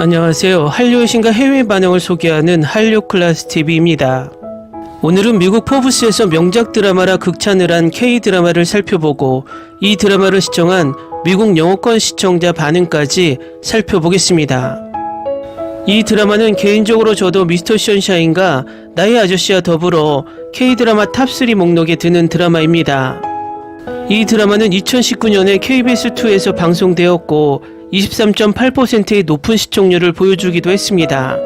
안녕하세요. 한류의 신과 해외 반응을 소개하는 한류 클래스 TV입니다. 오늘은 미국 포브스에서 명작 드라마라 극찬을 한 K 드라마를 살펴보고 이 드라마를 시청한 미국 영어권 시청자 반응까지 살펴보겠습니다. 이 드라마는 개인적으로 저도 미스터 션샤인과 나의 아저씨와 더불어 K 드라마 탑3 목록에 드는 드라마입니다. 이 드라마는 2019년에 KBS2에서 방송되었고 23.8%의 높은 시청률을 보여주기도 했습니다.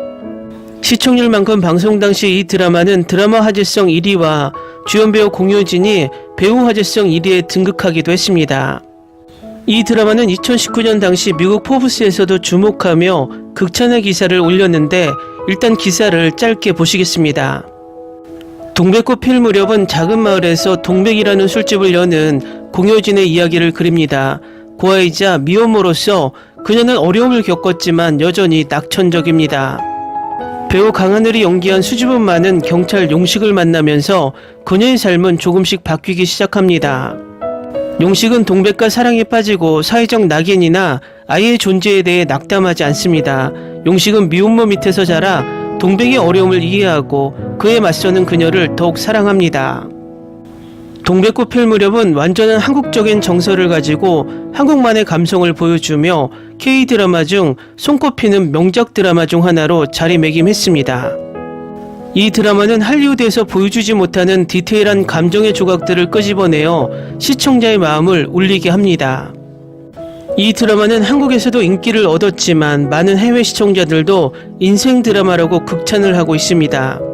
시청률만큼 방송 당시 이 드라마는 드라마 화제성 1위와 주연 배우 공효진이 배우 화제성 1위에 등극하기도 했습니다. 이 드라마는 2019년 당시 미국 포브스에서도 주목하며 극찬의 기사를 올렸는데 일단 기사를 짧게 보시겠습니다. 동백꽃 필 무렵은 작은 마을에서 동백이라는 술집을 여는 공효진의 이야기를 그립니다. 고아이자 미혼모로서 그녀는 어려움을 겪었지만 여전히 낙천적입니다. 배우 강하늘이 연기한 수줍음 많은 경찰 용식을 만나면서 그녀의 삶은 조금씩 바뀌기 시작합니다. 용식은 동백과 사랑에 빠지고 사회적 낙인이나 아이의 존재에 대해 낙담하지 않습니다. 용식은 미혼모 밑에서 자라 동백의 어려움을 이해하고 그에 맞서는 그녀를 더욱 사랑합니다. 동백꽃 필 무렵은 완전한 한국적인 정서를 가지고 한국만의 감성을 보여주며 K-드라마 중 손꼽히는 명작 드라마 중 하나로 자리매김했습니다. 이 드라마는 할리우드에서 보여주지 못하는 디테일한 감정의 조각들을 끄집어내어 시청자의 마음을 울리게 합니다. 이 드라마는 한국에서도 인기를 얻었지만 많은 해외 시청자들도 인생 드라마라고 극찬을 하고 있습니다.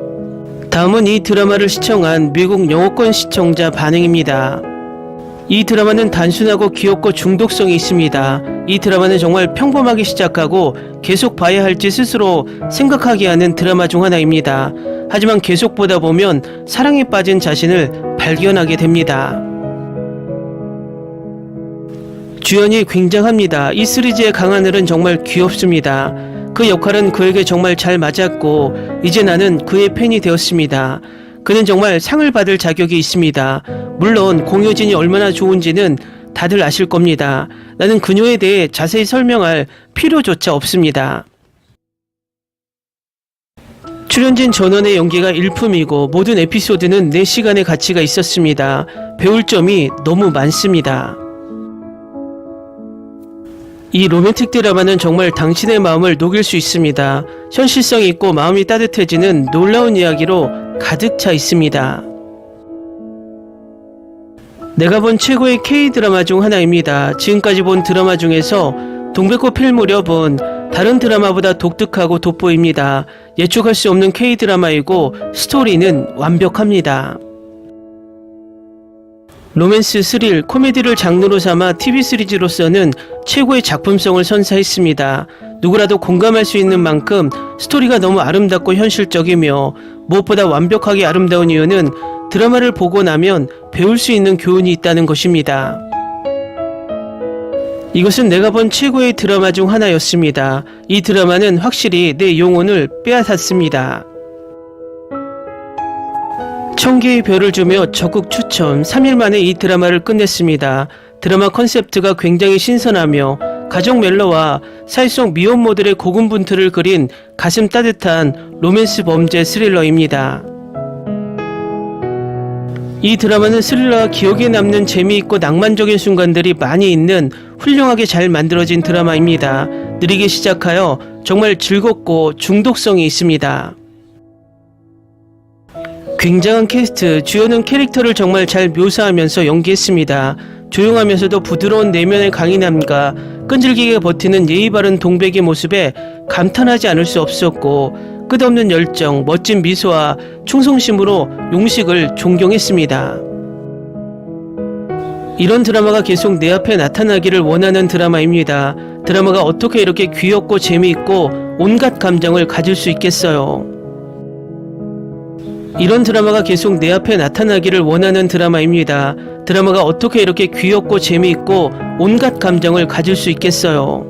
다음은 이 드라마를 시청한 미국 영어권 시청자 반응입니다. 이 드라마는 단순하고 귀엽고 중독성이 있습니다. 이 드라마는 정말 평범하게 시작하고 계속 봐야 할지 스스로 생각하게 하는 드라마 중 하나입니다. 하지만 계속 보다 보면 사랑에 빠진 자신을 발견하게 됩니다. 주연이 굉장합니다. 이 시리즈의 강하늘은 정말 귀엽습니다. 그 역할은 그에게 정말 잘 맞았고 이제 나는 그의 팬이 되었습니다. 그는 정말 상을 받을 자격이 있습니다. 물론 공효진이 얼마나 좋은지는 다들 아실 겁니다. 나는 그녀에 대해 자세히 설명할 필요조차 없습니다. 출연진 전원의 연기가 일품이고 모든 에피소드는 4시간의 가치가 있었습니다. 배울 점이 너무 많습니다. 이 로맨틱 드라마는 정말 당신의 마음을 녹일 수 있습니다. 현실성이 있고 마음이 따뜻해지는 놀라운 이야기로 가득 차 있습니다. 내가 본 최고의 K-드라마 중 하나입니다. 지금까지 본 드라마 중에서 동백꽃 필 무렵은 다른 드라마보다 독특하고 돋보입니다. 예측할 수 없는 K-드라마이고 스토리는 완벽합니다. 로맨스, 스릴, 코미디를 장르로 삼아 TV 시리즈로서는 최고의 작품성을 선사했습니다. 누구라도 공감할 수 있는 만큼 스토리가 너무 아름답고 현실적이며 무엇보다 완벽하게 아름다운 이유는 드라마를 보고 나면 배울 수 있는 교훈이 있다는 것입니다. 이것은 내가 본 최고의 드라마 중 하나였습니다. 이 드라마는 확실히 내 영혼을 빼앗았습니다. 천개의 별을 주며 적극 추천 3일 만에 이 드라마를 끝냈습니다. 드라마 컨셉트가 굉장히 신선하며 가족 멜로와 사회 속 미혼모들의 고군분투를 그린 가슴 따뜻한 로맨스 범죄 스릴러입니다. 이 드라마는 스릴러와 기억에 남는 재미있고 낭만적인 순간들이 많이 있는 훌륭하게 잘 만들어진 드라마입니다. 느리게 시작하여 정말 즐겁고 중독성이 있습니다. 굉장한 캐스트, 주연은 캐릭터를 정말 잘 묘사하면서 연기했습니다. 조용하면서도 부드러운 내면의 강인함과 끈질기게 버티는 예의 바른 동백의 모습에 감탄하지 않을 수 없었고 끝없는 열정, 멋진 미소와 충성심으로 용식을 존경했습니다. 이런 드라마가 계속 내 앞에 나타나기를 원하는 드라마입니다. 드라마가 어떻게 이렇게 귀엽고 재미있고 온갖 감정을 가질 수 있겠어요. 이런 드라마가 계속 내 앞에 나타나기를 원하는 드라마입니다. 드라마가 어떻게 이렇게 귀엽고 재미있고 온갖 감정을 가질 수 있겠어요.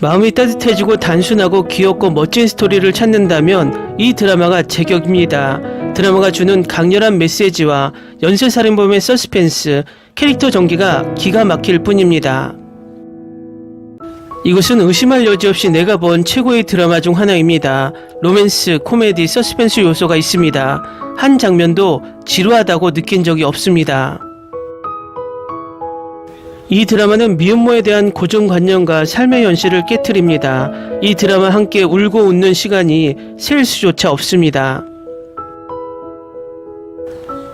마음이 따뜻해지고 단순하고 귀엽고 멋진 스토리를 찾는다면 이 드라마가 제격입니다. 드라마가 주는 강렬한 메시지와 연쇄살인범의 서스펜스, 캐릭터 전개가 기가 막힐 뿐입니다. 이것은 의심할 여지 없이 내가 본 최고의 드라마 중 하나입니다. 로맨스, 코미디, 서스펜스 요소가 있습니다. 한 장면도 지루하다고 느낀 적이 없습니다. 이 드라마는 미혼모에 대한 고정관념과 삶의 현실을 깨뜨립니다. 이 드라마 함께 울고 웃는 시간이 셀 수조차 없습니다.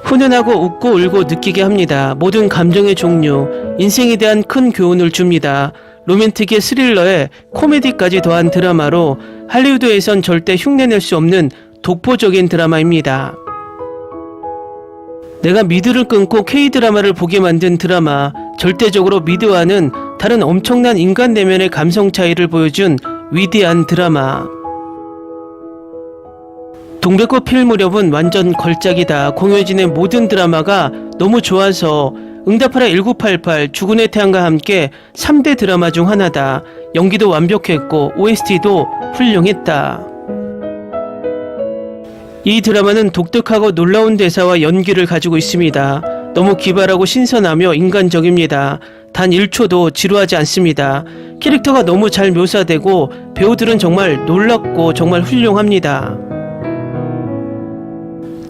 훈훈하고 웃고 울고 느끼게 합니다. 모든 감정의 종류, 인생에 대한 큰 교훈을 줍니다. 로맨틱의 스릴러에 코미디까지 더한 드라마로 할리우드에선 절대 흉내낼 수 없는 독보적인 드라마입니다. 내가 미드를 끊고 K-드라마를 보게 만든 드라마, 절대적으로 미드와는 다른 엄청난 인간 내면의 감성 차이를 보여준 위대한 드라마. 동백꽃 필 무렵은 완전 걸작이다. 공효진의 모든 드라마가 너무 좋아서 응답하라 1988 죽은의 태양과 함께 3대 드라마 중 하나다. 연기도 완벽했고 OST도 훌륭했다. 이 드라마는 독특하고 놀라운 대사와 연기를 가지고 있습니다. 너무 기발하고 신선하며 인간적입니다. 단 1초도 지루하지 않습니다. 캐릭터가 너무 잘 묘사되고 배우들은 정말 놀랍고 정말 훌륭합니다.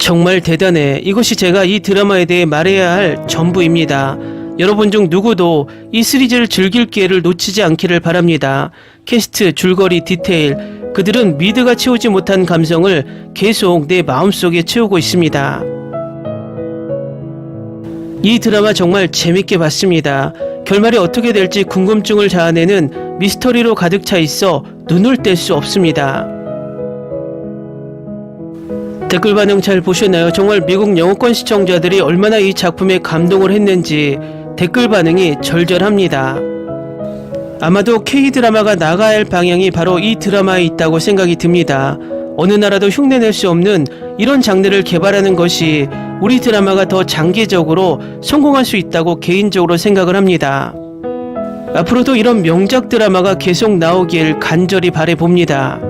정말 대단해. 이것이 제가 이 드라마에 대해 말해야 할 전부입니다. 여러분 중 누구도 이 시리즈를 즐길 기회를 놓치지 않기를 바랍니다. 캐스트, 줄거리, 디테일, 그들은 미드가 채우지 못한 감성을 계속 내 마음속에 채우고 있습니다. 이 드라마 정말 재밌게 봤습니다. 결말이 어떻게 될지 궁금증을 자아내는 미스터리로 가득 차 있어 눈을 뗄 수 없습니다. 댓글 반응 잘 보셨나요? 정말 미국 영어권 시청자들이 얼마나 이 작품에 감동을 했는지 댓글 반응이 절절합니다. 아마도 K-드라마가 나가야 할 방향이 바로 이 드라마에 있다고 생각이 듭니다. 어느 나라도 흉내낼 수 없는 이런 장르를 개발하는 것이 우리 드라마가 더 장기적으로 성공할 수 있다고 개인적으로 생각을 합니다. 앞으로도 이런 명작 드라마가 계속 나오길 간절히 바래봅니다.